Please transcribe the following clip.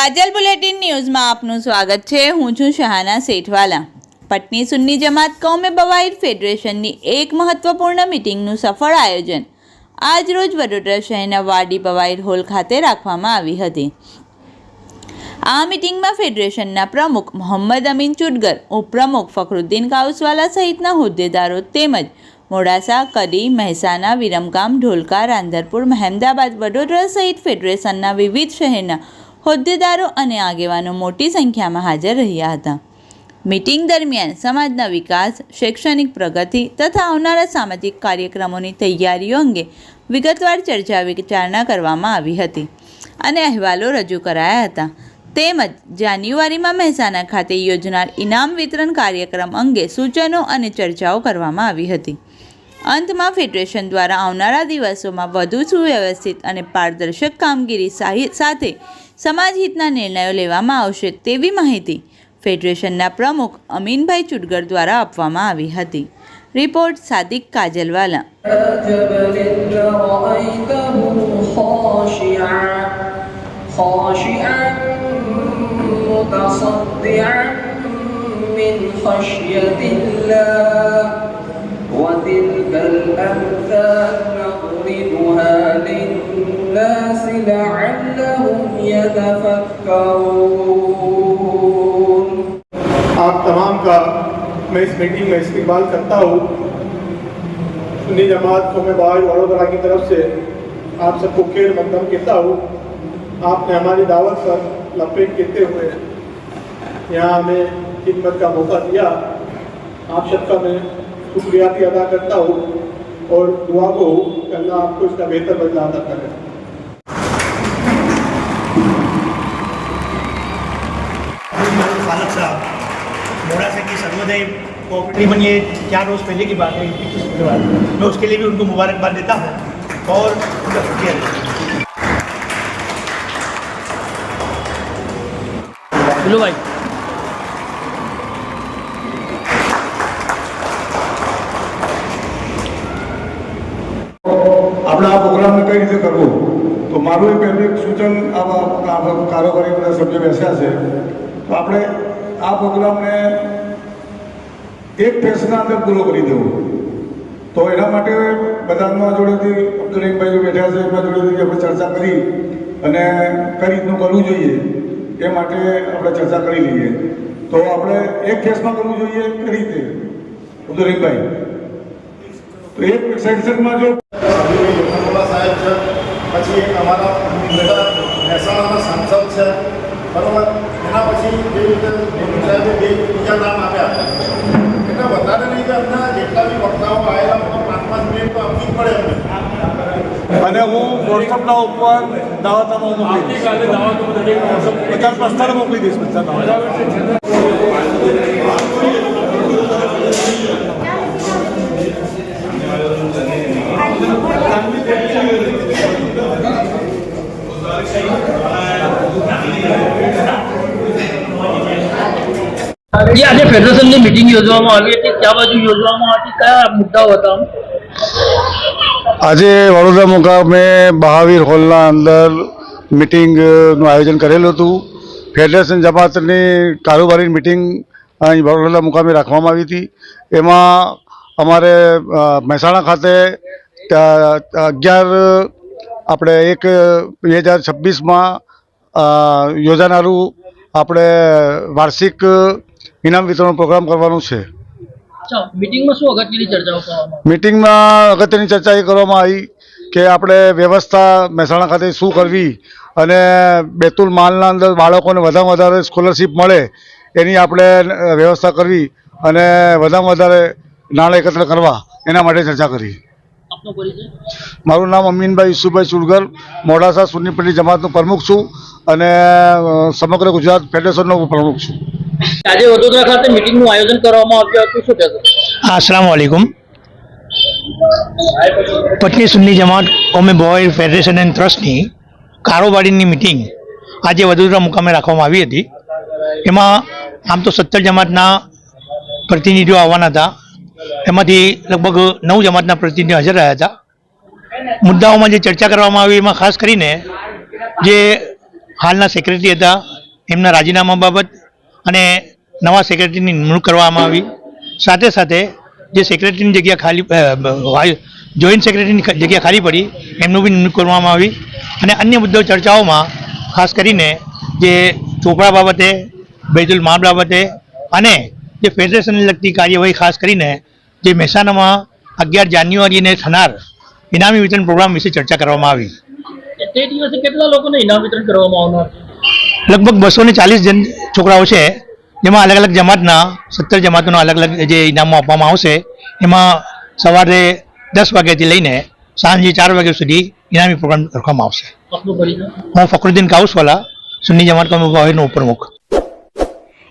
કાજલ bulletin ન્યૂઝમાં આપનું સ્વાગત છે. હું છું શહાના શેઠવાલા. પટની સુન્ની જમાત કૌમે બવાઈર ફેડરેશનની એક મહત્વપૂર્ણ મિટિંગનું સફળ આયોજન. આજ રોજ વડોદરા શહેરના વાડી બવાઈર હોલ ખાતે રાખવામાં આવી હતી. આ મિટિંગમાં ફેડરેશનના પ્રમુખ મોહમ્મદ અમીન ચુડગર, ઉપપ્રમુખ ફખરુદ્દીન કાઉસવાલા સહિતના હોદ્દેદારો તેમજ મોડાસા, કડી, મહેસાણા, વિરમગામ, ઢોલકા, રાંધરપુર, મહેમદાબાદ, વડોદરા સહિત ફેડરેશનના વિવિધ શહેરના હોદ્દેદારો અને આગેવાનો મોટી સંખ્યામાં હાજર રહ્યા હતા. મિટિંગ દરમિયાન સમાજના વિકાસ, શૈક્ષણિક પ્રગતિ તથા આવનારા સામાજિક કાર્યક્રમોની તૈયારીઓ અંગે વિગતવાર ચર્ચા વિચારણા કરવામાં આવી હતી અને અહેવાલો રજૂ કરાયા હતા. તેમજ જાન્યુઆરીમાં મહેસાણા ખાતે યોજનાર ઇનામ વિતરણ કાર્યક્રમ અંગે સૂચનો અને ચર્ચાઓ કરવામાં આવી હતી. અંતમાં ફેડરેશન દ્વારા આવનારા દિવસોમાં વધુ સુવ્યવસ્થિત અને પારદર્શક કામગીરી સાહી- સાથે સમાજહિતના નિર્ણયો લેવામાં આવશે તેવી માહિતી ફેડરેશનના પ્રમુખ અમીનભાઈ ચુડગર દ્વારા આપવામાં આવી હતી રિપોર્ટ સાદિક કાજલવાલા جبل لرأيته خاشعا خاشعا متصدعا من خشية الله وتلك الأمثال نضربها للناس لعلهم يتفكرون. آپ تمام کا میں اس میٹنگ میں استقبال کرتا ہوں۔ سنی جماعت کو میں باہر وڑودرا کی طرف سے آپ سب کو خیر مقدم کہتا ہوں۔ آپ نے ہماری دعوت پر لپیٹ کہتے ہوئے یہاں ہمیں خدمت کا موقع دیا۔ آپ شب کا میں शुक्रिया भी अदा करता हूँ और दुआ को कि अल्लाह आपको इसका बेहतर बदला अदा करे की सर्वोदय कोऑपरेटिव ये चार रोज़ पहले की बात है इक्कीस के बाद मैं उसके लिए भी उनको मुबारकबाद देता हूँ और उनका शुक्रिया देता हूँ। भाई। આપણે આ પ્રોગ્રામને કઈ રીતે કરવો? તો મારું એક પહેલું એક સૂચન આવા કારોબારી બધા સભ્યો બેસ્યા છે. તો આપણે આ પ્રોગ્રામને એક ફેસના અંદર પૂરો કરી દેવો. તો એના માટે બધાના જોડેથી અબ્દુલ બેઠા છે, એમના જોડેથી આપણે ચર્ચા કરી અને કઈ રીતનું કરવું જોઈએ એ માટે આપણે ચર્ચા કરી લઈએ. તો આપણે એક ફેસમાં કરવું જોઈએ કઈ રીતે? અબ્દુલ તો એક સેક્શનમાં જો છે પછી અમારા બેટા મહેસાણાના સાંસદ છે. બરાબર? એના પછી જે રીતે સાહેબે બે બીજા નામ આપ્યા. એટલે વધારે નહીં કે અમને જેટલા બી વક્તાઓ આવેલા બધા પાંચ પાંચ મિનિટ તો આપવી જ પડે અમને અને હું વોટ્સઅપના ઉપર દાવતનામું મોકલી દઈશ. પચાસ પસ્તાને મોકલી દઈશ પચાસ જે આજે ફેડરેશનની મિટિંગ યોજવામાં આવી હતી ત્યાં બાજુ યોજવામાં હતી કયા મુદ્દાઓ હતા આજે વડોદરા મુકામે મહાવીર હોલના અંદર મિટિંગનું આયોજન કરેલું હતું. ફેડરેશન જમાતની કારોબારી મિટિંગ અહીં વડોદરા મુકામે રાખવામાં આવી હતી. એમાં અમારે મહેસાણા ખાતે અગિયાર આપણે એક બે હજાર છવ્વીસમાં યોજાનારું આપણે વાર્ષિક ઇનામ વિતરણ પ્રોગ્રામ કરવાનું છે. મિટિંગમાં શું અગત્યની ચર્ચા એ કરવામાં આવી કે આપણે વ્યવસ્થા મહેસાણા ખાતે શું કરવી અને બેતુલ માલના અંદર બાળકોને વધારે વધારે સ્કોલરશીપ મળે એની આપણે વ્યવસ્થા કરવી અને વધારેમાં વધારે નાણાં એકત્ર કરવા એના માટે ચર્ચા કરી. મારું નામ અમીનભાઈ ઈસુભાઈ ચુલગર મોડાસા સુન્ની જમાતનો પ્રમુખ છું અને સમગ્ર ગુજરાત ફેડરેશનનો પ્રમુખ છું. આજે વડોદરા ખાતે મિટિંગનું આયોજન કરવામાં આવ્યું હતું. શું કહેશો? અસલામ વાલેકુમ પટની સુન્ની જમાત કોમે બોય ફેડરેશન એન્ડ ટ્રસ્ટની કારોબારીની મિટિંગ આજે વડોદરા મુકામે રાખવામાં આવી હતી. એમાં આમ તો સત્તર જમાતના પ્રતિનિધિઓ આવવાના હતા. એમાંથી લગભગ નવ જમાતના પ્રતિનિધિ હાજર રહ્યા હતા. મુદ્દાઓમાં જે ચર્ચા કરવામાં આવી એમાં ખાસ કરીને જે હાલના સેક્રેટરી હતા, એમના રાજીનામા બાબત અને નવા સેક્રેટરીની નિમણૂક કરવામાં આવી. સાથે સાથે જે સેક્રેટરીની જગ્યા ખાલી જોઈન્ટ સેક્રેટરીની જગ્યા ખાલી પડી, એમનું બી નિમણૂક કરવામાં આવી. અને અન્ય મુદ્દો ચર્ચાઓમાં ખાસ કરીને જે ચોપડા બાબતે બૈતુલ માલ બાબતે અને જે ફેડરેશનને લગતી કાર્યવાહી ખાસ કરીને જે મહેસાણામાં અગિયાર જાન્યુઆરીને થનાર ઇનામી વિતરણ પ્રોગ્રામ વિશે ચર્ચા કરવામાં આવી. તે દિવસે કેટલા લોકોને ઇનામ વિતરણ કરવામાં આવનાર? લગભગ બસો ને ચાલીસ જન છોકરાઓ છે જેમાં અલગ અલગ જમાતના સત્તર જમાતોના અલગ અલગ જે ઇનામો આપવામાં આવશે એમાં સવારે દસ વાગ્યાથી લઈને સાંજે ચાર વાગ્યા સુધી ઇનામી પ્રોગ્રામ રાખવામાં આવશે. હું ફકરુદ્દીન કાઉસવાલા સુન્ની જમાત કમિટીનો ઉપપ્રમુખ.